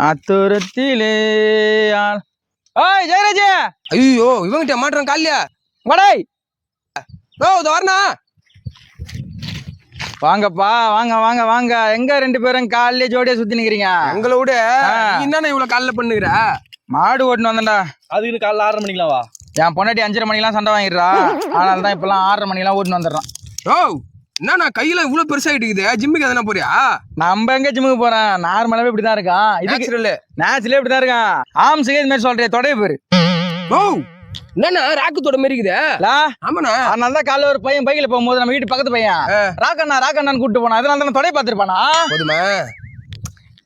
அத்துரத்திலே ஆள்- ஓய் ஜெயராஜ்! ஐயோ இவங்கிட்ட மாட்டுறான் காலியா வடாய் ஓ இது வரணா! வாங்கப்பா வாங்க வாங்க வாங்க. எங்க ரெண்டு பேரும் காலையிலே ஜோடியா சுத்தி நிக்கிறீங்க? எங்களை விட என்னண்ணா இவ்வளவு காலைல பண்ணுகிற? மாடு ஓட்டுன்னு வந்தேன்டா. அதுக்கு காலைல ஆறரை மணிக்கலாம் வா. என் பொண்டாட்டி அஞ்சரை மணிக்கெல்லாம் சண்டை வாங்கிடுறா. அதனால தான் இப்பெல்லாம் ஆறரை மணிக்கெல்லாம் ஓட்டுன்னு வந்துடுறான். ஓ என்னண்ணா கையில இவ்வளவு பெருசாயிட்டு இருக்குது ஜிம்முக்கு எதனா போறியா? நம்ம எங்க ஜிம்முக்கு போறேன் நார்மலாவே இப்படிதான் இருக்கான் இதுக்கு நேச்சுரல் இப்படிதான் இருக்கான் ஆம்ஸுக்கு இது மாதிரி சொல்றேன் தொடைய பேரு. ஓ என்னண்ணா ராக்கு தொட மாதிரி இருக்குதே. ஆமாண்ணா. அதனால தான் காலைல ஒரு பையன் பைக்கில் போகும்போது நம்ம வீட்டு பக்கத்து பையன். ராக்கண்ணா ராக்கண்ணான்னு கூப்பிட்டு போனா அதனால தான் தொடைய பார்த்துருப்பானா? போதுமா?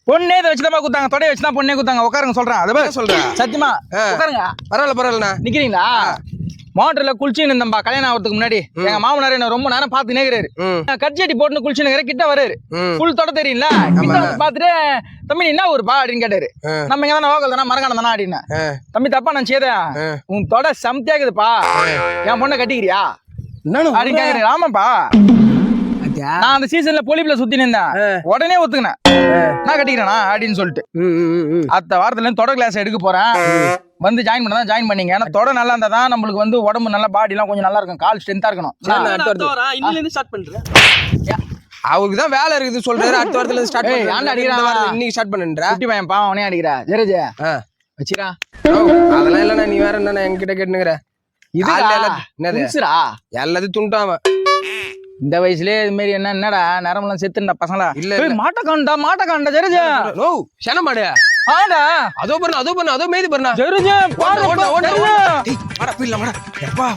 பொண்ணே இதை வச்சு தான் குத்தாங்க. தொடைய வச்சு தான் பொண்ணே குத்தாங்க. உட்காருங்க சொல்றேன். அது என்ன சொல்ற? சத்தியமா உட்காருங்க. பரவாயில்ல பரவாயில்லண்ணா. நிக்கிறீங்களா? மோட்டர்ல குளிச்சுன்னு இருந்தம்பா கல்யாணம் ஆகிறதுக்கு முன்னாடி. எங்க மாமனார் என்ன ரொம்ப நேரம் பார்த்து நேக்குறாரு ம். கட்சட்டி போட்டு குளிச்சு நேக்கிற கிட்ட வராரு ம். ஃபுல் தொட தெரியும்ல? கிட்ட வந்து பார்த்துட்டு தம்பி நீ என்ன ஊருப்பா? அப்படின்னு கேட்டாரு. நம்ம இங்க தானே ஓகல் தானே மரகாணம் தானே அப்படின்னு. தம்பி தப்பா நான் செய்தேன் ஆ. உன் தொட சம்தியாகுதுப்பா. என் பொண்ணை கட்டிக்கிறியா? அப்படின்னு கேக்குறேன் ஆமாப்பா? நான் அந்த சீசன்ல பொலிப்புல சுத்தி நின்றேன் உடனே ஒத்துக்கினேன். நான் கட்டிக்கிறேனா? அப்படின்னு சொல்லிட்டு. அடுத்த வாரத்துல இருந்து தொட கிளாஸ் எடுக்க போறேன். வந்து ஜாயின் பண்ண ஜாயின் பண்ணீங்க ஏன்னா தொட நல்லா இருந்தா தான் நம்மளுக்கு வந்து உடம்பு நல்லா பாடி எல்லாம் கொஞ்சம் நல்லா இருக்கும் கால் ஸ்ட்ரென்த்தா இருக்கணும் சரிண்ணா, அடுத்த வாரத்துல. வரேன் இன்னில இருந்து ஸ்டார்ட் பண்றேன் அவருக்கு தான் வேலை இருக்குது சொல்றாரு அடுத்த வாரத்துல இருந்து ஸ்டார்ட் பண்ணு அடிக்கிறான்? இன்னைக்கு ஸ்டார்ட் பண்ணுன்ற குட்டி பையன் பாவம் அவனே அடிக்கிறா ஜெரஜே. வச்சிரா ஓ, அதெல்லாம் இல்லண்ணா நீ வேற என்னண்ணா என்கிட்ட கேட்டுனுங்கிற இது காலைல எல்லாத்தையும்- துண்டாம இந்த வயசுலயே இது மாதிரி என்ன என்னடா நரம்பெல்லாம் செத்துண்டா பசங்களா இல்ல, மாட்டை காண்டா மாட்டை காண்டா ஜெரஜே நோ சென மாடு ஆடா. அதோ பண்ணு அதோ பண்ணு அதோ மேய்து பண்ணா ஜெரஜே பாரு ஓட, ஓட, வாடா. எப்பா?